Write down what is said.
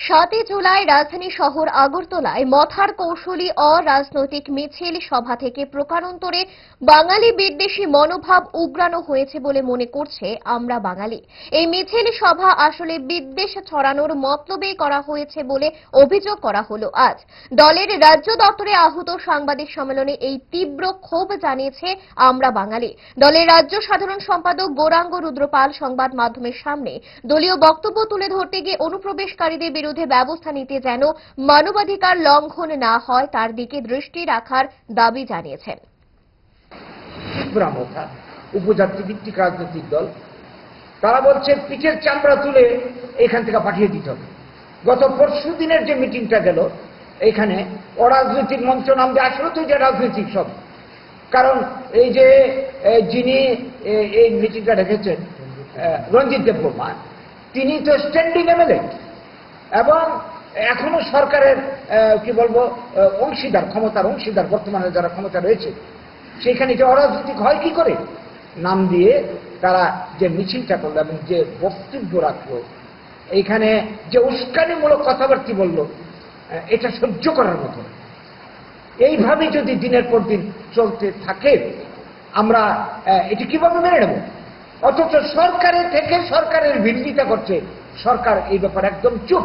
সাতই জুলাই রাজধানী শহর আগরতলায় মথার কৌশলী অরাজনৈতিক মিছিল সভা থেকে প্রকারান্তরে বাঙালি বিদ্বেষী মনোভাব উগ্রানো হয়েছে বলে মনে করছে আমরা বাঙালি। এই মিছিল সভা আসলে বিদ্বেষ ছড়ানোর মতলবেই করা হয়েছে বলে অভিযোগ করা হলো আজ। দলের রাজ্য দপ্তরে আহত সাংবাদিক সম্মেলনে এই তীব্র ক্ষোভ জানিয়েছে আমরা বাঙালি। দলের রাজ্য সাধারণ সম্পাদক গৌরাঙ্গ রুদ্রপাল সংবাদ মাধ্যমের সামনে দলীয় বক্তব্য তুলে ধরতে গিয়ে অনুপ্রবেশকারীদের বিরুদ্ধে ব্যবস্থা নিতে যেন মানবাধিকার লঙ্ঘন না হয়, তার দিকে দৃষ্টি রাখার দাবি জানিয়েছেন। উপজাতি ভিত্তিক রাজনৈতিক দল, তারা বলছে পিঠের চামড়া তুলে এখান থেকে পাঠিয়ে দিতে হবে। গত পরশু দিনের যে মিটিংটা গেল, এখানে অরাজনৈতিক মঞ্চ নাম দিয়ে আসলে তো যে রাজনৈতিক সব। কারণ এই যে যিনি এই মিটিংটা রেখেছেন রঞ্জিত দেববর্মা তিনি তো স্ট্যান্ডিং এমএলএ এবং এখনও সরকারের কি বলব অংশীদার, ক্ষমতার অংশীদার বর্তমানে যারা ক্ষমতা রয়েছে সেখানে যে অরাজনৈতিক হয় কি করে? নাম দিয়ে তারা যে মিছিলটা করল এবং যে বক্তব্য রাখল, এইখানে যে উস্কানিমূলক কথাবার্তা বলল এটা সহ্য করার মতো এইভাবে যদি দিনের পর দিন চলতে থাকে, আমরা এটি কীভাবে মেনে নেব? অথচ সরকারের থেকে সরকারের বিরোধিতা করছে। সরকার এই ব্যাপারে একদম চুপ।